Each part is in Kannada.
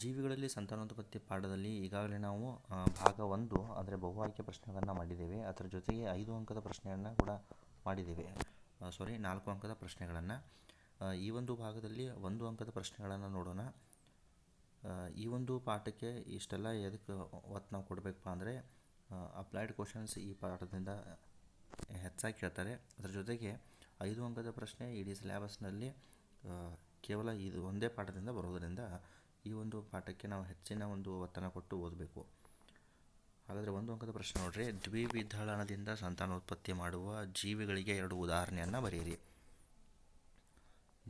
ಜೀವಿಗಳಲ್ಲಿ ಸಂತಾನೋತ್ಪತ್ತಿ ಪಾಠದಲ್ಲಿ ಈಗಾಗಲೇ ನಾವು ಭಾಗ ಒಂದು ಅಂದರೆ ಬಹು ಆಯ್ಕೆ ಪ್ರಶ್ನೆಗಳನ್ನು ಮಾಡಿದ್ದೇವೆ. ಅದರ ಜೊತೆಗೆ ಐದು ಅಂಕದ ಪ್ರಶ್ನೆಯನ್ನು ಕೂಡ ಮಾಡಿದ್ದೇವೆ. ಸಾರಿ ನಾಲ್ಕು ಅಂಕದ ಪ್ರಶ್ನೆಗಳನ್ನು. ಈ ಒಂದು ಭಾಗದಲ್ಲಿ ಒಂದು ಅಂಕದ ಪ್ರಶ್ನೆಗಳನ್ನು ನೋಡೋಣ. ಈ ಒಂದು ಪಾಠಕ್ಕೆ ಇಷ್ಟೆಲ್ಲ, ಎದಕ್ಕೆ ಒತ್ತು ನಾವು ಕೊಡಬೇಕಪ್ಪ ಅಂದರೆ ಅಪ್ಲೈಡ್ ಕ್ವಶನ್ಸ್ ಈ ಪಾಠದಿಂದ ಹೆಚ್ಚಾಗಿ ಕೇಳ್ತಾರೆ. ಅದರ ಜೊತೆಗೆ ಐದು ಅಂಕದ ಪ್ರಶ್ನೆ ಇಡೀ ಸಿಲೆಬಸ್ನಲ್ಲಿ ಕೇವಲ ಇದು ಒಂದೇ ಪಾಠದಿಂದ ಬರೋದರಿಂದ ಈ ಒಂದು ಪಾಠಕ್ಕೆ ನಾವು ಹೆಚ್ಚಿನ ಒಂದು ಒತ್ತನ್ನು ಕೊಟ್ಟು ಓದಬೇಕು. ಹಾಗಾದರೆ ಒಂದು ಅಂಕದ ಪ್ರಶ್ನೆ ನೋಡ್ರಿ. ದ್ವಿವಿಧಳನದಿಂದ ಸಂತಾನೋತ್ಪತ್ತಿ ಮಾಡುವ ಜೀವಿಗಳಿಗೆ ಎರಡು ಉದಾಹರಣೆಯನ್ನು ಬರೆಯಿರಿ.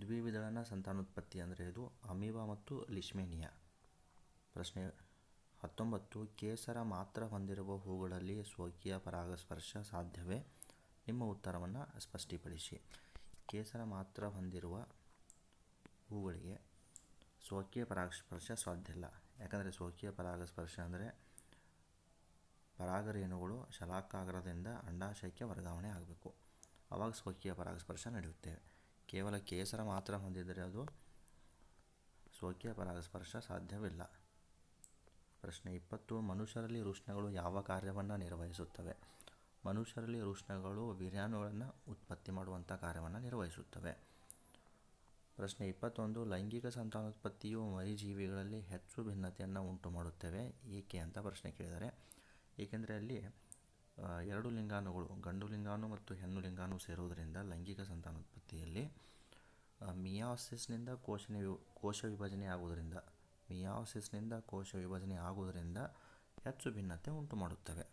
ದ್ವಿವಿಧಳನ ಸಂತಾನೋತ್ಪತ್ತಿ ಅಂದರೆ ಇದು ಅಮೀಬಾ ಮತ್ತು ಲಿಶ್ಮೇನಿಯಾ ಪ್ರಶ್ನೆ ಹತ್ತೊಂಬತ್ತು. ಕೇಸರ ಮಾತ್ರ ಹೊಂದಿರುವ ಹೂಗಳಲ್ಲಿ ಸ್ವಕೀಯ ಪರಾಗಸ್ಪರ್ಶ ಸಾಧ್ಯವೇ? ನಿಮ್ಮ ಉತ್ತರವನ್ನು ಸ್ಪಷ್ಟಿಪಡಿಸಿ ಕೇಸರ ಮಾತ್ರ ಹೊಂದಿರುವ ಹೂಗಳಿಗೆ ಸ್ವಕೀಯ ಪರಾಗಸ್ಪರ್ಶ ಸಾಧ್ಯ ಇಲ್ಲ. ಯಾಕಂದರೆ ಸ್ವಕೀಯ ಪರಾಗಸ್ಪರ್ಶ ಅಂದರೆ ಪರಾಗರೇಣುಗಳು ಶಲಾಕಾಗ್ರದಿಂದ ಅಂಡಾಶಯಕ್ಕೆ ವರ್ಗಾವಣೆ ಆಗಬೇಕು. ಆವಾಗ ಸ್ವಕೀಯ ಪರಾಗಸ್ಪರ್ಶ ನಡೆಯುತ್ತೆ. ಕೇವಲ ಕೇಸರ ಮಾತ್ರ ಹೊಂದಿದರೆ ಅದು ಸ್ವಕೀಯ ಪರಾಗಸ್ಪರ್ಶ ಸಾಧ್ಯವಿಲ್ಲ. ಪ್ರಶ್ನೆ ಇಪ್ಪತ್ತು, ಮನುಷ್ಯರಲ್ಲಿ ವೃಷ್ಣಗಳು ಯಾವ ಕಾರ್ಯವನ್ನು ನಿರ್ವಹಿಸುತ್ತವೆ? ಮನುಷ್ಯರಲ್ಲಿ ವೃಷ್ಣಗಳು ವೀರ್ಯಾಣುಗಳನ್ನು ಉತ್ಪತ್ತಿ ಮಾಡುವಂಥ ಕಾರ್ಯವನ್ನು ನಿರ್ವಹಿಸುತ್ತವೆ. ಪ್ರಶ್ನೆ ಇಪ್ಪತ್ತೊಂದು, ಲೈಂಗಿಕ ಸಂತಾನೋತ್ಪತ್ತಿಯು ಮರಿಜೀವಿಗಳಲ್ಲಿ ಹೆಚ್ಚು ಭಿನ್ನತೆಯನ್ನು ಉಂಟು ಮಾಡುತ್ತವೆ ಏಕೆ ಅಂತ ಪ್ರಶ್ನೆ ಕೇಳಿದ್ದಾರೆ ಏಕೆಂದರೆ ಅಲ್ಲಿ ಎರಡು ಲಿಂಗಾನುಗಳು ಗಂಡು ಲಿಂಗಾಣು ಮತ್ತು ಹೆಣ್ಣು ಲಿಂಗಾಣು ಸೇರುವುದರಿಂದ ಲೈಂಗಿಕ ಸಂತಾನೋತ್ಪತ್ತಿಯಲ್ಲಿ ಮಿಯಾಸಿಸ್ನಿಂದ ಕೋಶ ವಿ- ಕೋಶ ವಿಭಜನೆ ಆಗುವುದರಿಂದ, ಮಿಯಾಸಿಸ್ನಿಂದ ಕೋಶ ವಿಭಜನೆ ಆಗುವುದರಿಂದ ಹೆಚ್ಚು ಭಿನ್ನತೆ ಉಂಟು ಮಾಡುತ್ತವೆ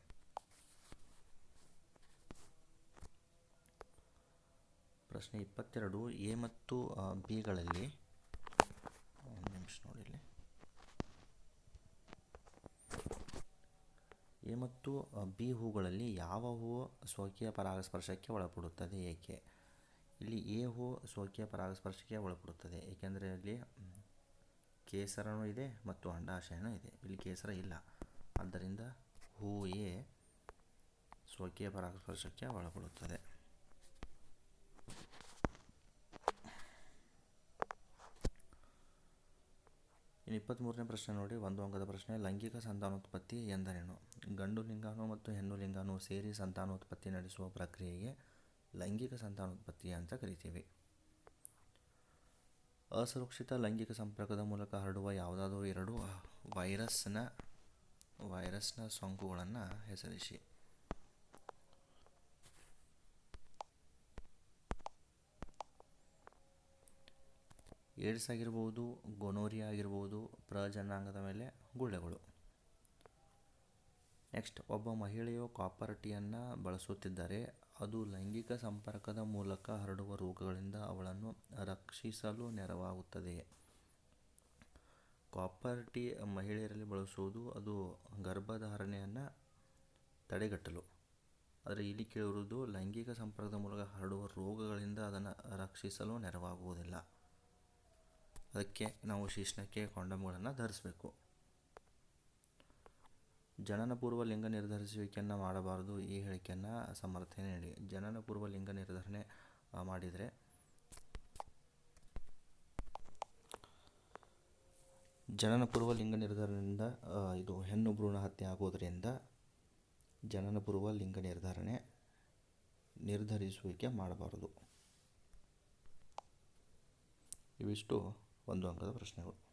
ಪ್ರಶ್ನೆ ಇಪ್ಪತ್ತೆರಡು ಎ ಮತ್ತು ಬಿಗಳಲ್ಲಿ ಒಂದು ನಿಮಿಷ ನೋಡಿ ಇಲ್ಲಿ. ಎ ಮತ್ತು ಬಿ ಹೂಗಳಲ್ಲಿ ಯಾವ ಹೂವು ಸ್ವಕೀಯ ಪರಾಗಸ್ಪರ್ಶಕ್ಕೆ ಒಳಪಡುತ್ತದೆ? ಏಕೆ? ಇಲ್ಲಿ ಎ ಹೂ ಸ್ವಕೀಯ ಪರಾಗಸ್ಪರ್ಶಕ್ಕೆ ಒಳಪಡುತ್ತದೆ. ಏಕೆಂದರೆ ಅಲ್ಲಿ ಮ್, ಕೇಸರನೂ ಇದೆ ಮತ್ತು ಅಂಡಾಶಯನೂ ಇದೆ. ಇಲ್ಲಿ ಕೇಸರ ಇಲ್ಲ. ಆದ್ದರಿಂದ ಹೂ ಎ ಸ್ವಕೀಯ ಪರಾಗಸ್ಪರ್ಶಕ್ಕೆ ಒಳಪಡುತ್ತದೆ. ಇಪ್ಪತ್ತ್ಮೂರನೇ ಪ್ರಶ್ನೆ ನೋಡಿ, ಒಂದು ಅಂಗದ ಪ್ರಶ್ನೆ, ಲೈಂಗಿಕ ಸಂತಾನೋತ್ಪತ್ತಿ ಎಂದರೇನು? ಗಂಡು ಲಿಂಗಾಣು ಮತ್ತು ಹೆಣ್ಣು ಲಿಂಗಾಣು ಸೇರಿ ಸಂತಾನೋತ್ಪತ್ತಿ ನಡೆಸುವ ಪ್ರಕ್ರಿಯೆಗೆ ಲೈಂಗಿಕ ಸಂತಾನೋತ್ಪತ್ತಿ ಅಂತ ಕರಿತೀವಿ. ಅಸುರಕ್ಷಿತ ಲೈಂಗಿಕ ಸಂಪರ್ಕದ ಮೂಲಕ ಹರಡುವ ಯಾವುದಾದರೂ ಎರಡು ವೈರಸ್ನ ವೈರಸ್ನ ಸೋಂಕುಗಳನ್ನು ಹೆಸರಿಸಿ. ಏಡ್ಸ್ ಆಗಿರ್ಬೋದು ಗೊನೋರಿಯಾ ಆಗಿರ್ಬೋದು ಪ್ರಜನಾಂಗದ ಮೇಲೆ ಗುಳ್ಳೆಗಳು. ನೆಕ್ಸ್ಟ್, ಒಬ್ಬ ಮಹಿಳೆಯು ಕಾಪರ್ ಟೀಯನ್ನು ಬಳಸುತ್ತಿದ್ದರೆ ಅದು ಲೈಂಗಿಕ ಸಂಪರ್ಕದ ಮೂಲಕ ಹರಡುವ ರೋಗಗಳಿಂದ ಅವಳನ್ನು ರಕ್ಷಿಸಲು ನೆರವಾಗುತ್ತದೆ. ಕಾಪರ್ ಟೀ ಮಹಿಳೆಯರಲ್ಲಿ ಬಳಸುವುದು ಅದು ಗರ್ಭಧಾರಣೆಯನ್ನು ತಡೆಗಟ್ಟಲು. ಆದರೆ ಇಲ್ಲಿ ಕೇಳಿರುವುದು ಲೈಂಗಿಕ ಸಂಪರ್ಕದ ಮೂಲಕ ಹರಡುವ ರೋಗಗಳಿಂದ ಅದನ್ನು ರಕ್ಷಿಸಲು ನೆರವಾಗುವುದಿಲ್ಲ. ಅದಕ್ಕೆ ನಾವು ಶಿಶ್ನಕ್ಕೆ ಕಾಂಡಮ್ಗಳನ್ನು ಧರಿಸಬೇಕು. ಜನನ ಪೂರ್ವ ಲಿಂಗ ನಿರ್ಧರಿಸುವಿಕೆಯನ್ನು ಮಾಡಬಾರದು, ಈ ಹೇಳಿಕೆಯನ್ನು ಸಮರ್ಥನೆ ನೀಡಿ. ಜನನ ಪೂರ್ವ ಲಿಂಗ ನಿರ್ಧರಣೆ ಮಾಡಿದರೆ ಜನನ ಪೂರ್ವ ಲಿಂಗ ನಿರ್ಧಾರದಿಂದ ಇದು ಹೆಣ್ಣು ಭ್ರೂಣ ಹತ್ಯೆ ಆಗೋದರಿಂದ ಜನನ ಪೂರ್ವ ಲಿಂಗ ನಿರ್ಧಾರಣೆ ನಿರ್ಧರಿಸುವಿಕೆ ಮಾಡಬಾರದು. ಇವಿಷ್ಟು. ಒಂದು ಅಂಕದ ಪ್ರಶ್ನೆಗಳು.